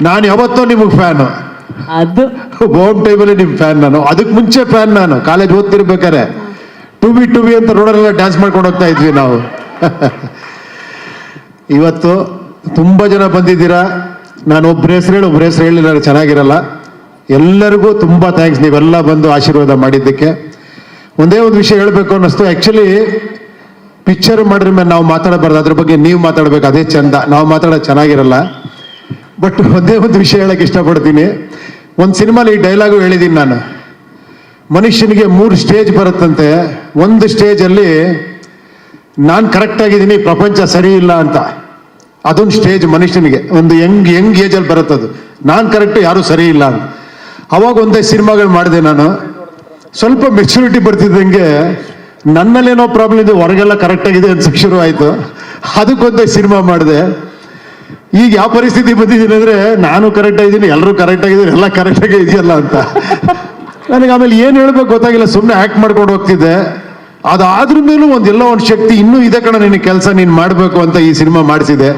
ನಾನು ಯಾವತ್ತೋ ನಿಮಗೆ ಫ್ಯಾನು. ಅದು? ಹೋಮ್ ಟೈಮಲ್ಲಿ ನಿಮ್ಮ ಫ್ಯಾನ್ ನಾನು. ಅದಕ್ಕೆ ಮುಂಚೆ ಫ್ಯಾನ್ ನಾನು. ಕಾಲೇಜ್ ಓದ್ತಿರ್ಬೇಕಾರೆ ಟು ಬಿ ಟು ಬಿ ಅಂತ ರೋಡಲ್ಲೆಲ್ಲ ಡ್ಯಾನ್ಸ್ ಮಾಡ್ಕೊಂಡು ಹೋಗ್ತಾ ಇದ್ವಿ ನಾವು. ಇವತ್ತು ತುಂಬ ಜನ ಬಂದಿದ್ದೀರಾ? ನಾನು ಒಬ್ಬರ ಹೆಸರು ಹೇಳಿ ಒಬ್ಬರ ಹೆಸರು ಹೇಳಿಲ್ಲ ಚೆನ್ನಾಗಿರಲ್ಲ. ಎಲ್ಲರಿಗೂ ತುಂಬ ಥ್ಯಾಂಕ್ಸ್ ನೀವೆಲ್ಲ ಬಂದು ಆಶೀರ್ವಾದ ಮಾಡಿದ್ದಕ್ಕೆ. ಒಂದೇ ಒಂದು ವಿಷಯ ಹೇಳಬೇಕು ಅನ್ನಿಸ್ತು. ಆ್ಯಕ್ಚುಲಿ ಪಿಕ್ಚರ್ ಮಾಡಿದ್ರ ಮೇಲೆ ನಾವು ಮಾತಾಡಬಾರ್ದು. ಅದ್ರ ಬಗ್ಗೆ ನೀವು ಮಾತಾಡಬೇಕು. ಅದೇ ಚಂದ. ನಾವು ಮಾತಾಡೋದು ಚೆನ್ನಾಗಿರಲ್ಲ. ಬಟ್ ಒಂದೇ ಒಂದು ವಿಷಯ ಹೇಳಕ್ಕೆ ಇಷ್ಟಪಡ್ತೀನಿ. ಒಂದು ಸಿನಿಮಾಲಿ ಈ ಡೈಲಾಗು ಹೇಳಿದ್ದೀನಿ ನಾನು. ಮನುಷ್ಯನಿಗೆ ಮೂರು ಸ್ಟೇಜ್ ಬರುತ್ತಂತೆ. ಒಂದು ಸ್ಟೇಜಲ್ಲಿ ನಾನು ಕರೆಕ್ಟ್ ಆಗಿದ್ದೀನಿ, ಪ್ರಪಂಚ ಸರಿ ಇಲ್ಲ ಅಂತ. ಅದೊಂದು ಸ್ಟೇಜ್ ಮನುಷ್ಯನಿಗೆ. ಒಂದು ಯಂಗ್ ಯಂಗ್ ಏಜಲ್ಲಿ ಬರುತ್ತದು ನಾನು ಕರೆಕ್ಟ್ ಯಾರೂ ಸರಿ ಇಲ್ಲ ಅಂತ. ಅವಾಗ ಒಂದೇ ಸಿನಿಮಾಗಳು ಮಾಡಿದೆ ನಾನು. ಸ್ವಲ್ಪ ಮೆಚುರಿಟಿ ಬರ್ತಿದ್ದಂಗೆ ನನ್ನಲ್ಲೇನೋ ಪ್ರಾಬ್ಲಮ್ ಇದೆ, ಹೊರಗೆಲ್ಲ ಕರೆಕ್ಟ್ ಆಗಿದೆ ಅಂತ ಶುರು ಆಯಿತು. ಅದಕ್ಕೊಂದೇ ಸಿನಿಮಾ ಮಾಡಿದೆ. ಈಗ ಯಾವ ಪರಿಸ್ಥಿತಿ ಬಂದಿದ್ದೀನಿ ಅಂದರೆ ನಾನು ಕರೆಕ್ಟ್ ಆಗಿದ್ದೀನಿ ಎಲ್ಲರೂ ಕರೆಕ್ಟ್ ಆಗಿದ್ದೀನಿ ಎಲ್ಲ ಕರೆಕ್ಟ್ ಆಗಿ ಇದೆಯಲ್ಲ ಅಂತ. ನನಗೆ ಆಮೇಲೆ ಏನು ಹೇಳ್ಬೇಕು ಗೊತ್ತಾಗಿಲ್ಲ ಸುಮ್ಮನೆ ಆಕ್ಟ್ ಮಾಡ್ಕೊಂಡು ಹೋಗ್ತಿದ್ದೆ. ಅದಾದ್ರ ಮೇಲೂ ಒಂದೆಲ್ಲ ಒಂದು ಶಕ್ತಿ ಇನ್ನೂ ಇದೆ ಕಣ ನಿನ್ನ ಕೆಲಸ, ನೀನು ಮಾಡಬೇಕು ಅಂತ ಈ ಸಿನಿಮಾ ಮಾಡಿಸಿದೆ